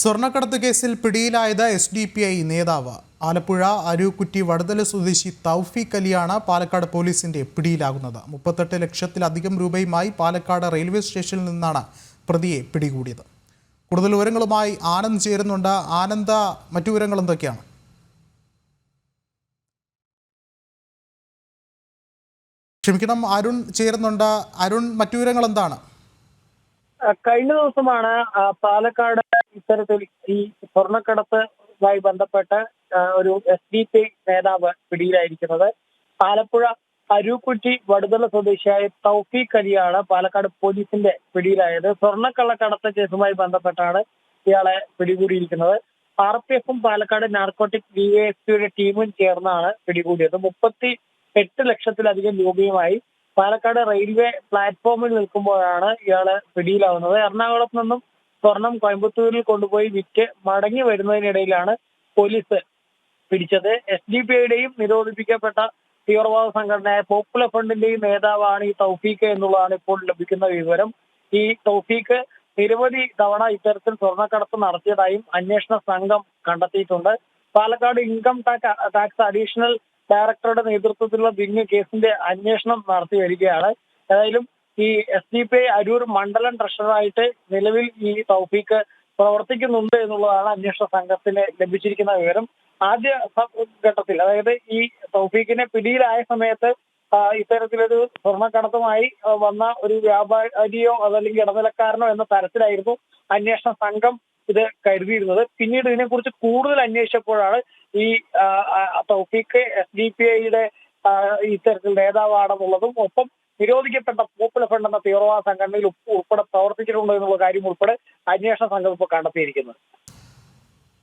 സ്വർണക്കടത്ത് കേസിൽ പിടിയിലായത് എസ് ഡി പി ഐ നേതാവ്. ആലപ്പുഴ അരൂക്കുറ്റി വടതല സ്വദേശി തൗഫീഖ് അലിയാണ് പാലക്കാട് പോലീസിന്റെ പിടിയിലാകുന്നത്. മുപ്പത്തെട്ട് ലക്ഷത്തിലധികം രൂപയുമായി പാലക്കാട് റെയിൽവേ സ്റ്റേഷനിൽ നിന്നാണ് പ്രതിയെ പിടികൂടിയത്. കൂടുതൽ വിവരങ്ങളുമായി ആനന്ദ് ചേരുന്നുണ്ട്. ആനന്ദ മറ്റു വിവരങ്ങൾ എന്തൊക്കെയാണ്? ക്ഷമിക്കണം അരുൺ ചേരുന്നുണ്ട്. അരുൺ മറ്റു വിവരങ്ങൾ എന്താണ്? കഴിഞ്ഞ ദിവസമാണ് പാലക്കാട് ഇത്തരത്തിൽ ഈ സ്വർണക്കടത്തുമായി ബന്ധപ്പെട്ട് ഒരു എസ് ഡി പി നേതാവ് പിടിയിലായിരിക്കുന്നത്. ആലപ്പുഴ അരൂക്കുറ്റി വടുതല സ്വദേശിയായ തൗഫീഖ് അലിയാണ് പാലക്കാട് പോലീസിന്റെ പിടിയിലായത്. സ്വർണക്കള്ളക്കടത്ത് കേസുമായി ബന്ധപ്പെട്ടാണ് ഇയാളെ പിടികൂടിയിരിക്കുന്നത്. ആർ പി എഫും പാലക്കാട് നാർക്കോട്ടിക് ഡി എസ് പിയുടെ ടീമും ചേർന്നാണ് പിടികൂടിയത്. മുപ്പത്തി എട്ട് ലക്ഷത്തിലധികം രൂപയുമായി പാലക്കാട് റെയിൽവേ പ്ലാറ്റ്ഫോമിൽ നിൽക്കുമ്പോഴാണ് ഇയാൾ പിടിയിലാവുന്നത്. എറണാകുളത്ത് നിന്നും സ്വർണം കോയമ്പത്തൂരിൽ കൊണ്ടുപോയി വിറ്റ് മടങ്ങി വരുന്നതിനിടയിലാണ് പോലീസ് പിടിച്ചത്. എസ് ഡി പി ഐയുടെയും നിരോധിപ്പിക്കപ്പെട്ട തീവ്രവാദ സംഘടനയായ പോപ്പുലർ ഫ്രണ്ടിന്റെയും നേതാവാണ് ഈ തൗഫീഖ് എന്നുള്ളതാണ് ഇപ്പോൾ ലഭിക്കുന്ന വിവരം. ഈ തൗഫീഖ് നിരവധി തവണ ഇത്തരത്തിൽ സ്വർണക്കടത്ത് നടത്തിയതായും അന്വേഷണ സംഘം കണ്ടെത്തിയിട്ടുണ്ട്. പാലക്കാട് ഇൻകം ടാക്സ് അഡീഷണൽ ഡയറക്ടറുടെ നേതൃത്വത്തിലുള്ള ബിങ് കേസിന്റെ അന്വേഷണം നടത്തി വരികയാണ്. ഏതായാലും ഈ S D P I Aroor മണ്ഡലം ട്രഷററായിട്ട് നിലവിൽ ഈ തൗഫീഖ് പ്രവർത്തിക്കുന്നുണ്ട് എന്നുള്ളതാണ് അന്വേഷണ സംഘത്തിന് ലഭിച്ചിരിക്കുന്ന വിവരം. ആദ്യ ഘട്ടത്തിൽ അതായത് ഈ തൗഫീഖിനെ പിടിയിലായ സമയത്ത് ഇത്തരത്തിലൊരു സ്വർണക്കടത്തുമായി വന്ന ഒരു വ്യാപാരിയോ അതല്ലെങ്കിൽ ഇടനിലക്കാരനോ എന്ന തരത്തിലായിരുന്നു അന്വേഷണ സംഘം ഇത് കരുതിയിരുന്നത്. പിന്നീട് ഇതിനെക്കുറിച്ച് കൂടുതൽ അന്വേഷിച്ചപ്പോഴാണ് ഈ തൗഫീഖ് എസ് ഡി പി ഐയുടെ ഇത്തരത്തിൽ നേതാവാണെന്നുള്ളതും ഒപ്പം നിരോധിക്കപ്പെട്ട പോപ്പുലർ ഫ്രണ്ട് എന്ന തീവ്രവാദ സംഘടനയിൽ ഉൾപ്പെടെ പ്രവർത്തിച്ചിട്ടുണ്ടോ എന്നുള്ള കാര്യം ഉൾപ്പെടെ അന്വേഷണ സംഘം ഇപ്പോൾ കണ്ടെത്തിയിരിക്കുന്നത്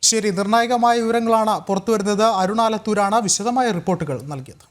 ശരി നിർണായകമായ വിവരങ്ങളാണ് പുറത്തുവരുന്നത്. അരുണാലത്തൂരാണ് വിശദമായ റിപ്പോർട്ടുകൾ നൽകിയത്.